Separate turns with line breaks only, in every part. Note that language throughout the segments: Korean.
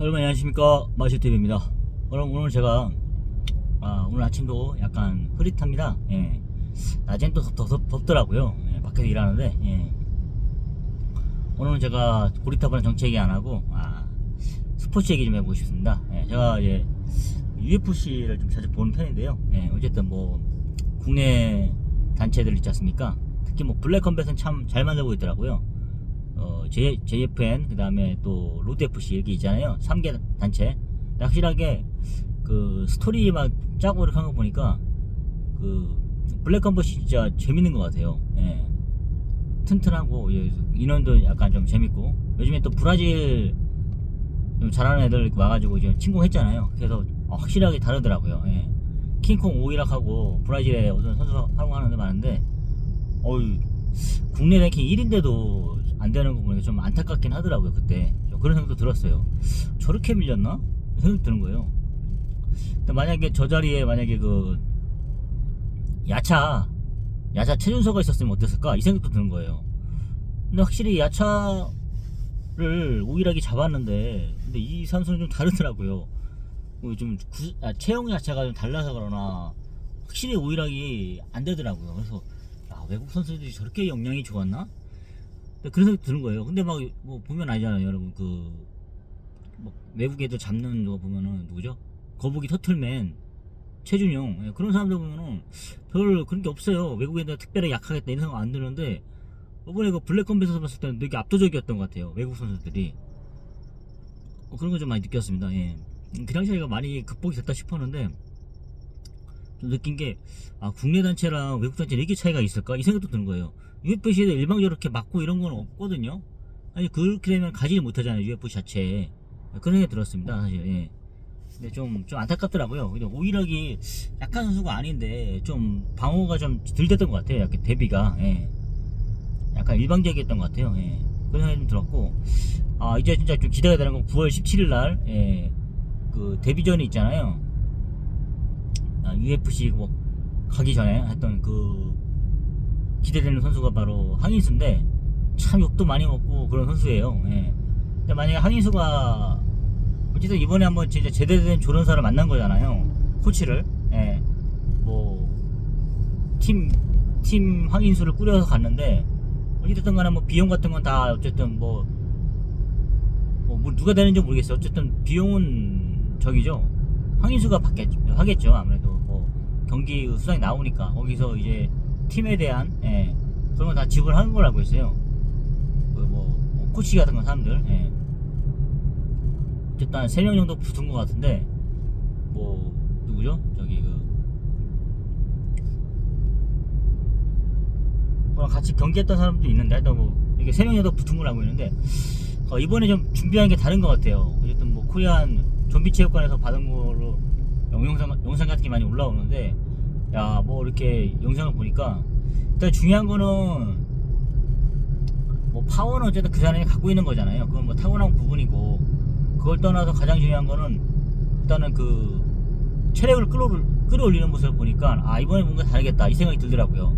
여러분 안녕하십니까? 마쇼TV입니다. 오늘, 오늘 제가 아, 오늘 아침도 약간 흐릿합니다. 예. 낮엔 또 덥, 덥, 덥더라고요. 예, 밖에서 일하는데 예. 오늘은 제가 고리타분한 정치 얘기 안하고 아, 스포츠 얘기 좀 해보고 싶습니다. 예, 제가 이제 UFC를 좀 자주 보는 편인데요. 예, 어쨌든 뭐 국내 단체들 있지 않습니까? 특히 뭐 블랙컴뱃은 참 잘 만들고 있더라고요 어, J, JFN, 그 다음에 또 로드FC 여기 있잖아요. 3개 단체. 확실하게 그 스토리 막 짜고 이렇게 한 거 보니까 그 블랙컴버시 진짜 재밌는 것 같아요. 예. 튼튼하고 예, 인원도 약간 좀 재밌고 요즘에 또 브라질 좀 잘하는 애들 와가지고 지금 침공했잖아요. 그래서 어, 확실하게 다르더라고요. 예. 킹콩 오이락하고 브라질에 어떤 선수 활동하는 데 많은데 어유 국내 랭킹 1인데도 안 되는 거 보니까 좀 안타깝긴 하더라고요 그때. 좀 그런 생각도 들었어요. 저렇게 밀렸나? 생각이 드는 거예요. 만약에 저 자리에 만약에 그 야차 야차 최준서가 있었으면 어땠을까? 이 생각도 드는 거예요. 근데 확실히 야차를 우일하게 잡았는데 근데 이 선수는 좀 다르더라고요. 뭐좀 구, 아, 체형 야차가 좀 달라서 그러나 확실히 우일하게 안 되더라고요. 그래서 야, 외국 선수들이 저렇게 역량이 좋았나? 근데 그런 생각이 드는 거예요. 근데 막 뭐 보면 알잖아요, 여러분. 그, 뭐 외국 애들 잡는 거 보면은 누구죠? 거북이 터틀맨, 최준용 예, 그런 사람들 보면은 별 그런 게 없어요. 외국 애들 특별히 약하겠다 이런 생각 안 드는데 이번에 그 블랙컴뱃에서 봤을 때는 되게 압도적이었던 것 같아요. 외국 선수들이 어, 그런 거 좀 많이 느꼈습니다. 예. 음, 그 당시에 이거 많이 극복이 됐다 싶었는데 좀 느낀 게, 아, 국내 단체랑 외국 단체 이렇게 차이가 있을까? 이 생각도 드는 거예요. UFC에도 일방적으로 이렇게 맞고 이런 건 없거든요? 아니, 그렇게 되면 가지 못하잖아요, UFC 자체에. 그런 생각이 들었습니다, 사실, 예. 근데 좀, 좀 안타깝더라고요. 근데 오일하기 약한 선수가 아닌데, 좀 방어가 좀 덜 됐던 것 같아요, 약간 대비가, 예. 약간 일방적이었던 것 같아요, 예. 그런 생각이 좀 들었고, 아, 이제 진짜 좀 기대가 되는 건 9월 17일 날, 예. 그 데뷔전이 있잖아요. 아, UFC 뭐 가기 전에 했던 그 기대되는 선수가 바로 황인수인데 참 욕도 많이 먹고 그런 선수예요. 예. 근데 만약에 황인수가 어쨌든 이번에 한번 진짜 제대로 된 조련사를 만난 거잖아요. 코치를. 예. 뭐, 팀, 팀 황인수를 꾸려서 갔는데, 어쨌든 간에 뭐 비용 같은 건 다 어쨌든 뭐, 뭐, 뭐 누가 되는지 모르겠어요. 어쨌든 비용은 저기죠. 황인수가 받겠죠. 하겠죠. 아무래도 뭐 경기 수상이 나오니까 거기서 이제 팀에 대한 예, 그런 건다 지불하는 걸 알고 있어요. 그뭐 코치 같은 건 사람들. 예. 어쨌든 한 3명 정도 붙은 것 같은데 뭐 누구죠? 저기 그 그랑 같이 경기했던 사람도 있는데 뭐 이게 3명 정도 붙은 걸 알고 있는데 어, 이번에 좀 준비한 게 다른 것 같아요. 어쨌든 뭐 코리안 좀비 체육관에서 받은 걸로 영상 영상 같은 게 많이 올라오는데 야 뭐 이렇게 영상을 보니까 일단 중요한 거는 뭐 파워는 어쨌든 그 사람이 갖고 있는 거잖아요. 그건 뭐 타고난 부분이고 그걸 떠나서 가장 중요한 거는 일단은 그 체력을 끌어 끌어올리는 모습을 보니까 아 이번에 뭔가 다르겠다 이 생각이 들더라고요.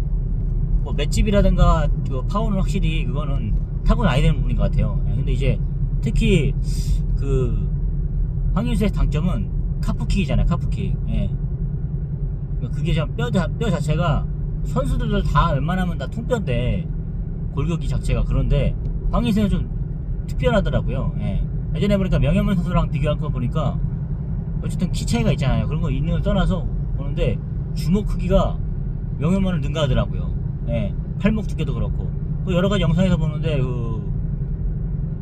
뭐 맷집이라든가 그 파워는 확실히 그거는 타고나야 되는 부분인 것 같아요. 예, 근데 이제 특히 그 황인수의 장점은 카프킥이잖아요, 카프킥. 예. 그게 뼈, 자- 뼈 자체가 선수들도 다 웬만하면 다 통뼈인데 골격이 자체가 그런데 황인수는 좀 특별하더라고요. 예. 예전에 보니까 명현문 선수랑 비교한 거 보니까 어쨌든 키 차이가 있잖아요. 그런 거 있는 걸 떠나서 보는데 주먹 크기가 명현문을 능가하더라고요. 예. 팔목 두께도 그렇고 그 여러 가지 영상에서 보는데 그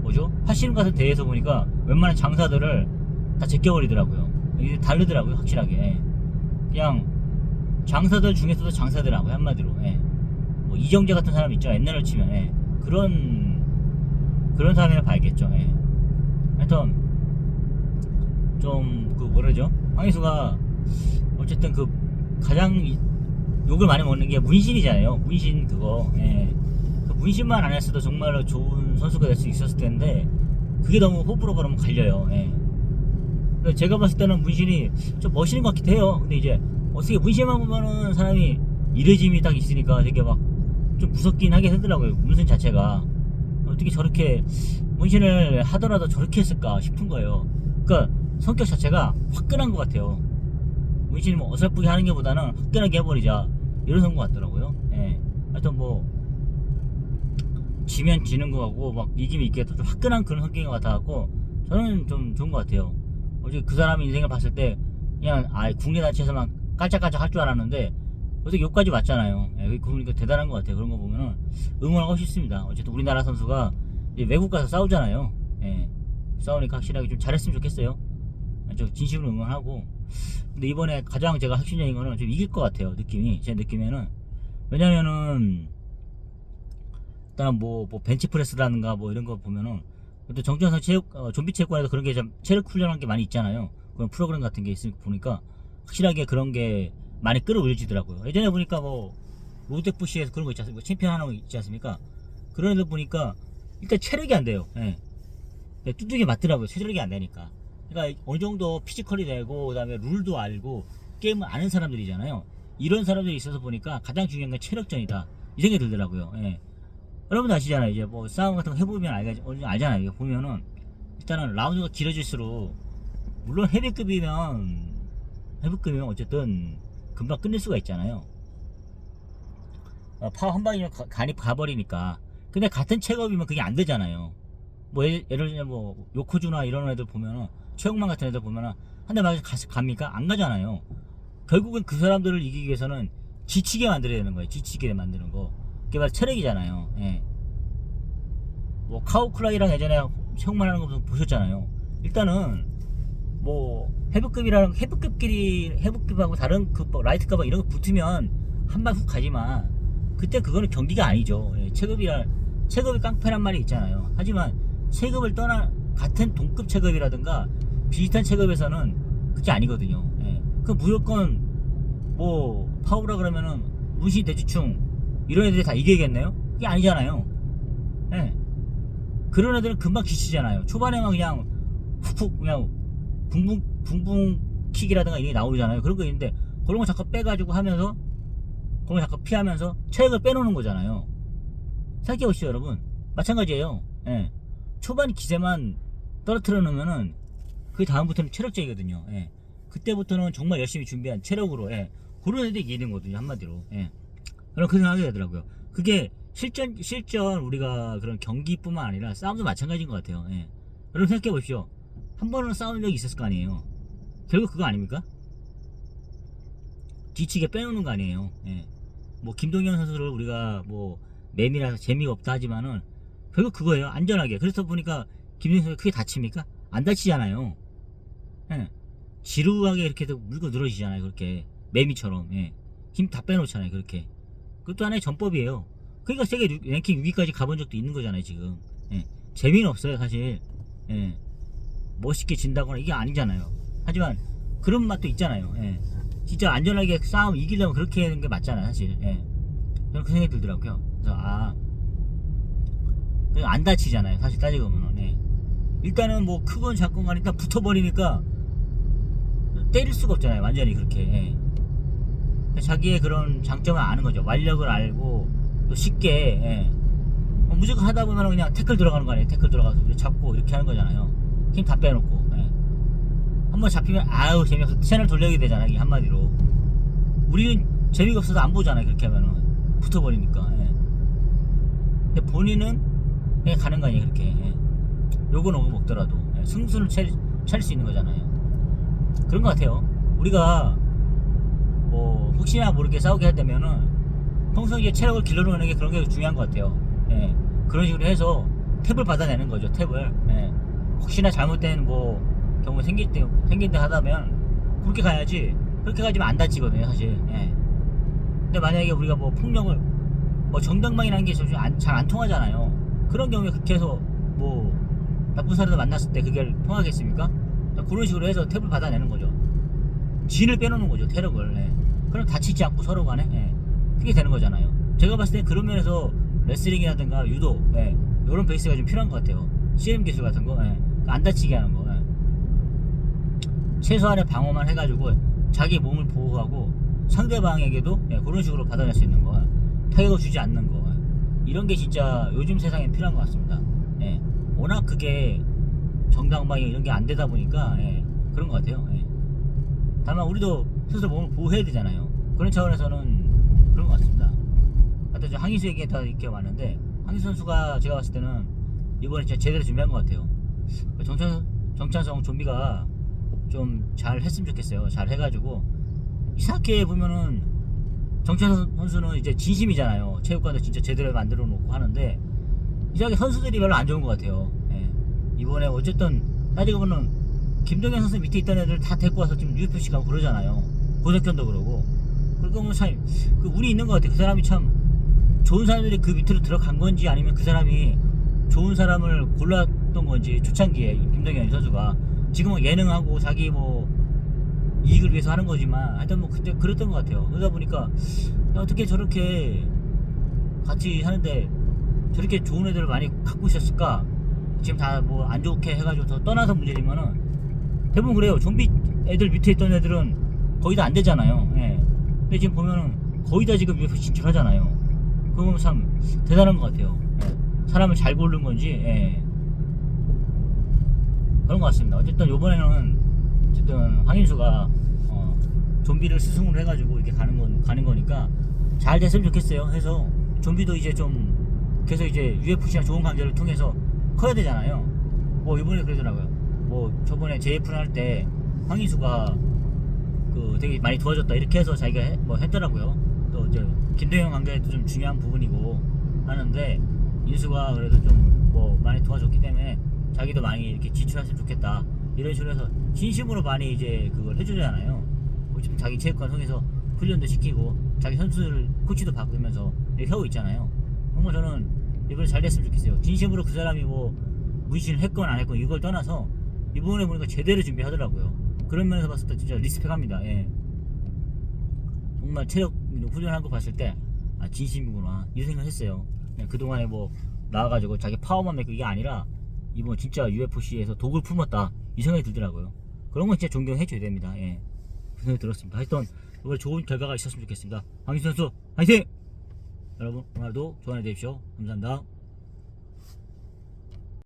뭐죠? 팔씨름 같은 대회에서 보니까 웬만한 장사들을 다 제껴버리더라고요. 이게 다르더라고요, 확실하게. 예. 그냥 장사들 중에서도 장사들하고 한마디로. 예. 뭐 이정재 같은 사람 있죠. 옛날로 치면 예. 그런 그런 사람이라 봐야겠죠. 예. 하여튼 좀 그 뭐라죠? 황희수가 어쨌든 그 가장 이- 욕을 많이 먹는 게 문신이잖아요. 문신 그거. 예. 그 문신만 안 했어도 정말로 좋은 선수가 될 수 있었을 텐데 그게 너무 호불호가 너무 갈려요. 예. 제가 봤을 때는 문신이 좀 멋있는 것 같기도 해요. 근데 이제 어떻게 문신만 보면은 사람이 이레짐이 딱 있으니까 되게 막 좀 무섭긴 하게 되더라고요. 문신 자체가 어떻게 저렇게 문신을 하더라도 저렇게 했을까 싶은 거예요. 그러니까 성격 자체가 화끈한 것 같아요. 문신이 뭐 어설프게 하는 게 보다는 화끈하게 해버리자 이런 것 같더라고요. 예. 하여튼 뭐 지면 지는 거 같고 막 이기면 이기겠다 좀 화끈한 그런 성격인 것 같아갖고 저는 좀 좋은 것 같아요. 어제 그 사람 인생을 봤을 때 그냥 아 국내 단체에서만 깔짝깔짝 할 줄 알았는데 어떻게 여기까지 왔잖아요. 예, 그러니까 대단한 것 같아요. 그런 거 보면은 응원하고 싶습니다. 어쨌든 우리나라 선수가 외국 가서 싸우잖아요. 예, 싸우니까 확실하게 좀 잘했으면 좋겠어요. 저 진심으로 응원하고. 근데 이번에 가장 제가 핵심적인 거는 좀 이길 것 같아요. 느낌이 제 느낌에는 왜냐면은 일단 뭐, 뭐 벤치프레스라든가 뭐 이런 거 보면은 또 정준선 체육 어, 좀비 체육관에서 그런 게 좀 체력 훈련한 게 많이 있잖아요. 그런 프로그램 같은 게 있으니까 보니까 확실하게 그런 게 많이 끌어올려지더라고요. 예전에 보니까 뭐 롯데푸시에서 그런 거 있지 않습니까? 챔피언 거 있지 않습니까? 그런 애들 보니까 일단 체력이 안 돼요. 예. 예, 뚜둑이 맞더라고요. 체력이 안 되니까. 그러니까 어느 정도 피지컬이 되고 그다음에 룰도 알고 게임을 아는 사람들이잖아요. 이런 사람들이 있어서 보니까 가장 중요한 건 체력전이다. 이 생각이 들더라고요. 예. 여러분도 아시잖아요. 이제 뭐 싸움 같은 거 해보면 알, 알잖아요. 보면은 일단은 라운드가 길어질수록 물론 헤비급이면 헤비급이면 어쨌든 금방 끝낼 수가 있잖아요. 어, 파워 한 방이면 가- 간이 가버리니까. 근데 같은 체급이면 그게 안 되잖아요. 뭐 예, 예를 들면 뭐 요코주나 이런 애들 보면은 최영만 같은 애들 보면은 한 대 맞아 갑니까? 안 가잖아요. 결국은 그 사람들을 이기기 위해서는 지치게 만들어야 되는 거예요. 지치게 만드는 거. 그게 바로 체력이잖아요. 예. 뭐 카우클라이랑 예전에 체육만 하는 거 보셨잖아요. 일단은 뭐 해부급이라는 해부급끼리 해부급하고 다른 그 라이트급하고 이런 거 붙으면 한 발 훅 가지만 그때 그거는 경기가 아니죠. 예, 체급이라 체급이 깡패란 말이 있잖아요. 하지만 체급을 떠나 같은 동급 체급이라든가 비슷한 체급에서는 그게 아니거든요. 예. 그 무조건 뭐 파워라 그러면은 문신 대지충 이런 애들이 다 이기겠네요? 그게 아니잖아요. 예. 그런 애들은 금방 지치잖아요. 초반에만 그냥 훅훅 그냥 붕붕 붕붕 킥이라든가 이게 나오잖아요. 그런 거 있는데 그런 거 자꾸 빼가지고 하면서 그런 거 자꾸 피하면서 체력을 빼놓는 거잖아요. 생각해 보시죠, 여러분. 마찬가지예요. 예. 초반 기세만 떨어뜨려 놓으면은 그 다음부터는 체력적이거든요. 예. 그때부터는 정말 열심히 준비한 체력으로 예. 그런 애들이 이기는 거거든요. 한마디로. 예. 저는 그 생각이 되더라고요. 그게 실전 실전 우리가 그런 경기뿐만 아니라 싸움도 마찬가지인 것 같아요. 예. 여러분 생각해 보십시오. 한 번은 싸운 적이 있었을 거 아니에요. 결국 그거 아닙니까? 뒤치게 빼놓는 거 아니에요. 예. 뭐 김동현 선수를 우리가 뭐 매미라서 재미가 없다 하지만은 결국 그거예요. 안전하게. 그래서 보니까 김동현 선수 크게 다칩니까? 안 다치잖아요. 예. 지루하게 이렇게 물고 늘어지잖아요. 그렇게 매미처럼. 예. 힘 다 빼놓잖아요. 그렇게. 그것도 하나의 전법이에요. 그러니까 세계 류- 랭킹 6위까지 가본 적도 있는 거잖아요. 지금. 예. 재미는 없어요. 사실. 예. 멋있게 진다거나 이게 아니잖아요. 하지만 그런 맛도 있잖아요. 예. 진짜 안전하게 싸움 이기려면 그렇게 하는 게 맞잖아요. 사실. 예. 저는 그 생각이 들더라고요. 그래서 아. 안 다치잖아요. 사실 따지고 보면. 예. 일단은 뭐 크건 작건 일단 붙어버리니까 때릴 수가 없잖아요. 완전히 그렇게. 예. 자기의 그런 장점을 아는 거죠. 완력을 알고 또 쉽게 예. 어, 무조건 하다 보면 그냥 태클 들어가는 거 아니에요. 태클 들어가서 잡고 이렇게 하는 거잖아요. 힘 다 빼놓고. 예. 한번 잡히면 아우 재미없어 채널 돌려야 되잖아요. 이 한마디로. 우리는 재미가 없어서 안 보잖아요. 그렇게 하면은 붙어버리니까. 예. 근데 본인은 그냥 가는 거 아니에요. 그렇게. 예. 요건 오고 먹더라도 예. 승수를 찰수 있는 거잖아요. 그런 것 같아요. 우리가 뭐 혹시나 모르게 싸우게 할 때면은 평소에 체력을 길러놓는 게 그런 게 중요한 것 같아요. 예. 그런 식으로 해서 탭을 받아내는 거죠. 탭을. 예. 혹시나 잘못된 뭐 경우 생길 때 생긴다 하다면 그렇게 가야지. 그렇게 가지면 안 다치거든요, 사실. 예. 근데 만약에 우리가 뭐 폭력을 뭐 정당방이라는 게 잘안 통하잖아요. 그런 경우에 그렇게 해서 뭐 나쁜 사람들 만났을 때 그게 통하겠습니까? 자, 그런 식으로 해서 탭을 받아내는 거죠. 진을 빼놓는 거죠, 체력을. 예. 그럼 다치지 않고 서로 간에 예. 그게 되는 거잖아요. 제가 봤을 때 그런 면에서 레슬링이라든가 유도 예. 이런 베이스가 좀 필요한 것 같아요. CM 기술 같은 거, 예. 안 다치게 하는 거. 예. 최소한의 방어만 해가지고 자기 몸을 보호하고 상대방에게도 예, 그런 식으로 받아낼 수 있는 거, 타격을 주지 않는 거. 예. 이런 게 진짜 요즘 세상에 필요한 것 같습니다. 예. 워낙 그게 정당 방위 이런 게 안 되다 보니까 예, 그런 것 같아요. 예. 다만 우리도 스스로 몸을 보호해야 되잖아요. 그런 차원에서는 그런 것 같습니다. 하여튼 저 황희수 얘기가 다 이렇게 왔는데 황희수 선수가 제가 봤을 때는 이번에 진짜 제대로 준비한 것 같아요. 정찬 정찬성 좀비가 좀 잘 했으면 좋겠어요. 잘 해가지고 이상하게 보면은 정찬성 선수는 이제 진심이잖아요. 체육관도 진짜 제대로 만들어 놓고 하는데 이상하게 선수들이 별로 안 좋은 것 같아요. 예. 이번에 어쨌든 따지고 보면 김동현 선수 밑에 있던 애들 다 데리고 와서 지금 UFC 가고 그러잖아요. 고석현도 그러고. 그러니까 뭐참그 운이 있는 것 같아요. 그 사람이 참 좋은 사람들이 그 밑으로 들어간 건지 아니면 그 사람이 좋은 사람을 골 랐던 건지 초창기에 김동현 선수가 지금은 예능하고 자기 뭐 이익을 위해서 하는 거지만 하여튼 뭐 그때 그랬던 것 같아요. 그러다 보니까 야, 어떻게 저렇게 같이 하는데 저렇게 좋은 애들을 많이 갖고 있었을까? 지금 다 뭐 안 좋게 해가지고 더 떠나서 문제지만은 대부분 그래요. 좀비 애들 밑에 있던 애들은 거의 다 안 되잖아요. 예. 근데 지금 보면은 거의 다 지금 UFC 진출하잖아요. 보면 참 대단한 것 같아요. 예. 사람을 잘 고른 건지 예. 그런 것 같습니다. 어쨌든 요번에는 어쨌든 황인수가 어, 좀비를 스승으로 해가지고 이렇게 가는 건 가는 거니까 잘 됐으면 좋겠어요. 해서 좀비도 이제 좀 계속 이제 UFC나 좋은 관계를 통해서 커야 되잖아요. 뭐 이번에 그러더라고요. 뭐 저번에 JF를 할 때 황인수가 그 되게 많이 도와줬다 이렇게 해서 자기가 해- 뭐 했더라고요. 또 이제 김대영 관계도 좀 중요한 부분이고 하는데 인수가 그래도 좀 뭐 많이 도와줬기 때문에 자기도 많이 이렇게 지출했으면 좋겠다 이런 식으로 해서 진심으로 많이 이제 그걸 해주잖아요. 어쨌든 자기 체육관 통해서 훈련도 시키고 자기 선수들 코치도 바꾸면서 하고 있잖아요. 정말 저는 이번에 잘 됐으면 좋겠어요. 진심으로 그 사람이 뭐 문신을 했건 안 했건 이걸 떠나서 이번에 보니까 제대로 준비하더라고요. 그런 면에서 봤을 때 진짜 리스펙합니다. 예. 정말 체력 훈련한 거 봤을 때 아, 진심이구나 이 생각했어요. 그냥 그동안에 뭐 나와가지고 자기 파워만 내고 이게 아니라 이번 진짜 UFC에서 독을 품었다 이 생각이 들더라고요. 그런 건 진짜 존경해줘야 됩니다. 예. 그 생각이 들었습니다. 하여튼 이번에 좋은 결과가 있었으면 좋겠습니다. 황희수 선수 화이팅! 여러분 오늘도 좋은 하루 되십시오. 감사합니다.